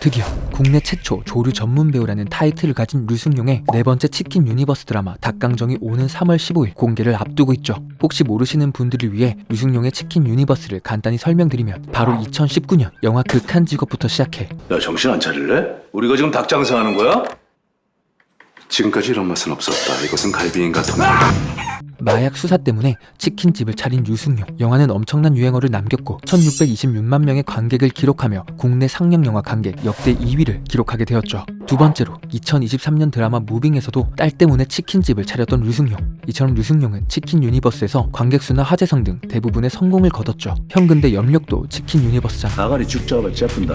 드디어 국내 최초 조류 전문 배우라는 타이틀을 가진 류승룡의 네 번째 치킨 유니버스 드라마 닭강정이 오는 3월 15일 공개를 앞두고 있죠. 혹시 모르시는 분들을 위해 류승룡의 치킨 유니버스를 간단히 설명드리면 바로 2019년 영화 극한 직업부터 시작해 야 정신 안 차릴래? 우리가 지금 닭 장사하는 거야? 지금까지 이런 맛은 없었다. 이것은 갈비인가 더 마약 수사 때문에 치킨집을 차린 류승룡. 영화는 엄청난 유행어를 남겼고 1626만 명의 관객을 기록하며 국내 상영 영화 관객 역대 2위를 기록하게 되었죠. 두 번째로 2023년 드라마 무빙에서도 딸 때문에 치킨집을 차렸던 류승룡. 이처럼 류승룡은 치킨 유니버스에서 관객 수나 화제성 등 대부분의 성공을 거뒀죠. 형 근데 염력도 치킨 유니버스잖아. 아가리 죽 잡아 째픈다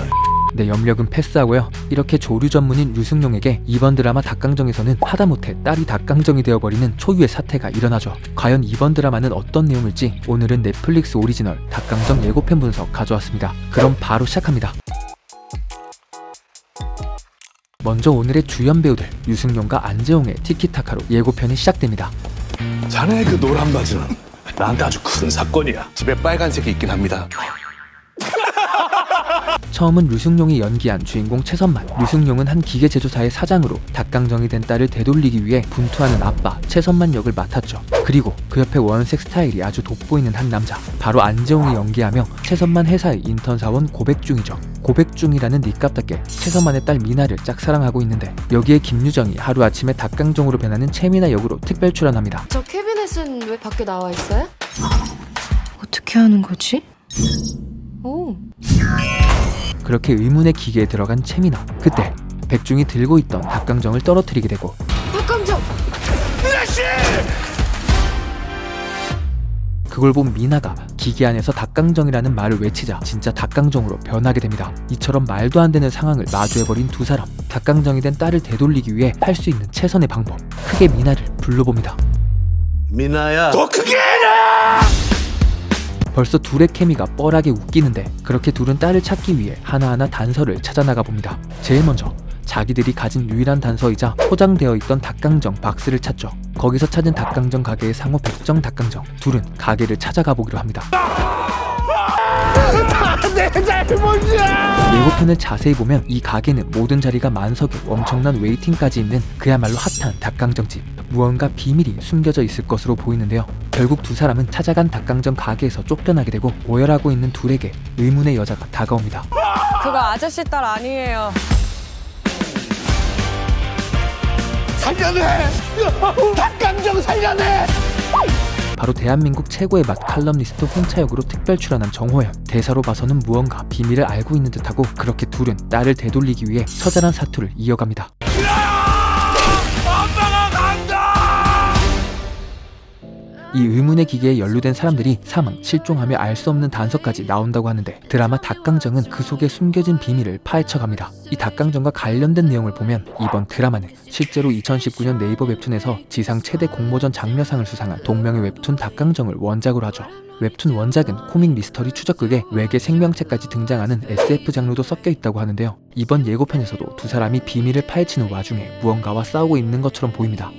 내 염력은 패스하고요. 이렇게 조류 전문인 류승룡에게 이번 드라마 닭강정에서는 하다못해 딸이 닭강정이 되어버리는 초유의 사태가 일어나죠. 과연 이번 드라마는 어떤 내용일지 오늘은 넷플릭스 오리지널 닭강정 예고편 분석 가져왔습니다. 그럼 바로 시작합니다. 먼저 오늘의 주연 배우들 류승룡과 안재홍의 티키타카로 예고편이 시작됩니다. 자네 그 노란 바지는 나한테 아주 큰 사건이야 집에 빨간색이 있긴 합니다. 처음은 류승룡이 연기한 주인공 최선만. 류승룡은 한 기계 제조사의 사장으로 닭강정이 된 딸을 되돌리기 위해 분투하는 아빠 최선만 역을 맡았죠. 그리고 그 옆에 원색 스타일이 아주 돋보이는 한 남자. 바로 안재홍이 연기하며 최선만 회사의 인턴 사원 고백 중이죠. 고백 중이라는 닉값답게 최선만의 딸 미나를 짝사랑하고 있는데 여기에 김유정이 하루아침에 닭강정으로 변하는 최미나 역으로 특별 출연합니다. 저 캐비넷은 왜 밖에 나와 있어요? 어떻게 하는 거지? 오, 그렇게 의문의 기계에 들어간 최미나. 그때 백중이 들고 있던 닭강정을 떨어뜨리게 되고 닭강정! 그걸 본 미나가 기계 안에서 닭강정이라는 말을 외치자 진짜 닭강정으로 변하게 됩니다. 이처럼 말도 안 되는 상황을 마주해버린 두 사람. 닭강정이 된 딸을 되돌리기 위해 할 수 있는 최선의 방법. 크게 미나를 불러봅니다. 미나야 더 크게 벌써 둘의 케미가 뻘하게 웃기는데 그렇게 둘은 딸을 찾기 위해 하나하나 단서를 찾아나가 봅니다. 제일 먼저 자기들이 가진 유일한 단서이자 포장되어 있던 닭강정 박스를 찾죠. 거기서 찾은 닭강정 가게의 상호 백정 닭강정. 둘은 가게를 찾아가 보기로 합니다. 예고편을 자세히 보면 이 가게는 모든 자리가 만석에 엄청난 웨이팅까지 있는 그야말로 핫한 닭강정집. 무언가 비밀이 숨겨져 있을 것으로 보이는데요. 결국 두 사람은 찾아간 닭강정 가게에서 쫓겨나게 되고 오열하고 있는 둘에게 의문의 여자가 다가옵니다. 그거 아저씨 딸 아니에요. 살려내 닭강정 살려내 바로 대한민국 최고의 맛 칼럼니스트 홍차역으로 특별 출연한 정호연. 대사로 봐서는 무언가 비밀을 알고 있는 듯하고 그렇게 둘은 딸을 되돌리기 위해 처절한 사투를 이어갑니다. 이 의문의 기계에 연루된 사람들이 사망, 실종하며 알 수 없는 단서까지 나온다고 하는데 드라마 닭강정은 그 속에 숨겨진 비밀을 파헤쳐갑니다. 이 닭강정과 관련된 내용을 보면 이번 드라마는 실제로 2019년 네이버 웹툰에서 지상 최대 공모전 장려상을 수상한 동명의 웹툰 닭강정을 원작으로 하죠. 웹툰 원작은 코믹 미스터리 추적극에 외계 생명체까지 등장하는 SF 장르도 섞여 있다고 하는데요. 이번 예고편에서도 두 사람이 비밀을 파헤치는 와중에 무언가와 싸우고 있는 것처럼 보입니다.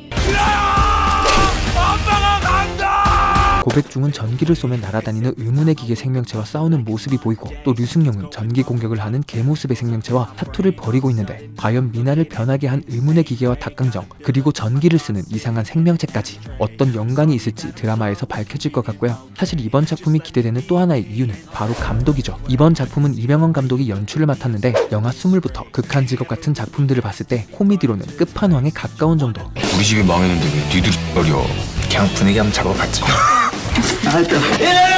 고백 중은 전기를 쏘며 날아다니는 의문의 기계 생명체와 싸우는 모습이 보이고 또 류승룡은 전기 공격을 하는 개모습의 생명체와 사투를 벌이고 있는데 과연 미나를 변하게 한 의문의 기계와 닭강정 그리고 전기를 쓰는 이상한 생명체까지 어떤 연관이 있을지 드라마에서 밝혀질 것 같고요. 사실 이번 작품이 기대되는 또 하나의 이유는 바로 감독이죠. 이번 작품은 이병헌 감독이 연출을 맡았는데 영화 스물부터 극한 직업 같은 작품들을 봤을 때 코미디로는 끝판왕에 가까운 정도 우리 집이 망했는데 왜 니들이 어려 그냥 분위기 한번 잡아봤지 영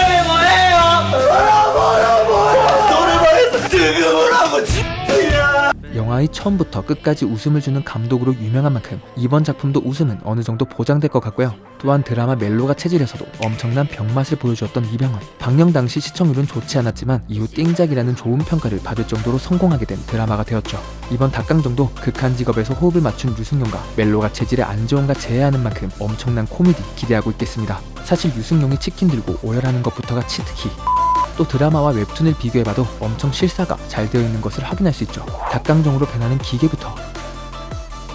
화의 처음부터 끝까지 웃음을 주는 감독으로 유명한 만큼 이번 작품도 웃음은 어느 정도 보장될 것 같고요. 또한 드라마 멜로가 체질에서도 엄청난 병맛을 보여주었던 이병헌. 방영 당시 시청률은 좋지 않았지만 이후 띵작이라는 좋은 평가를 받을 정도로 성공하게 된 드라마가 되었죠. 이번 닭강정도 극한 직업에서 호흡을 맞춘 유승용과 멜로가 체질의 안재홍과 제외하는 만큼 엄청난 코미디 기대하고 있겠습니다. 사실 유승용이 치킨 들고 오열하는 것부터가 치트키. 또 드라마와 웹툰을 비교해봐도 엄청 실사가 잘 되어 있는 것을 확인할 수 있죠. 닭강정으로 변하는 기계부터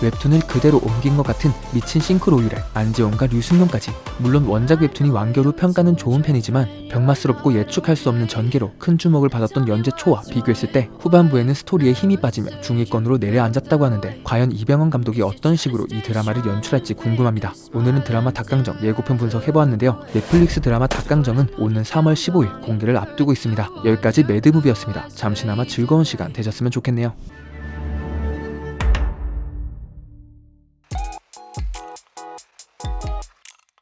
웹툰을 그대로 옮긴 것 같은 미친 싱크로율에 안재원과 류승룡까지 물론 원작 웹툰이 완결 후 평가는 좋은 편이지만 병맛스럽고 예측할 수 없는 전개로 큰 주목을 받았던 연재 초와 비교했을 때 후반부에는 스토리에 힘이 빠지며 중위권으로 내려앉았다고 하는데 과연 이병헌 감독이 어떤 식으로 이 드라마를 연출할지 궁금합니다. 오늘은 드라마 닭강정 예고편 분석해보았는데요. 넷플릭스 드라마 닭강정은 오는 3월 15일 공개를 앞두고 있습니다. 여기까지 매드무비였습니다. 잠시나마 즐거운 시간 되셨으면 좋겠네요.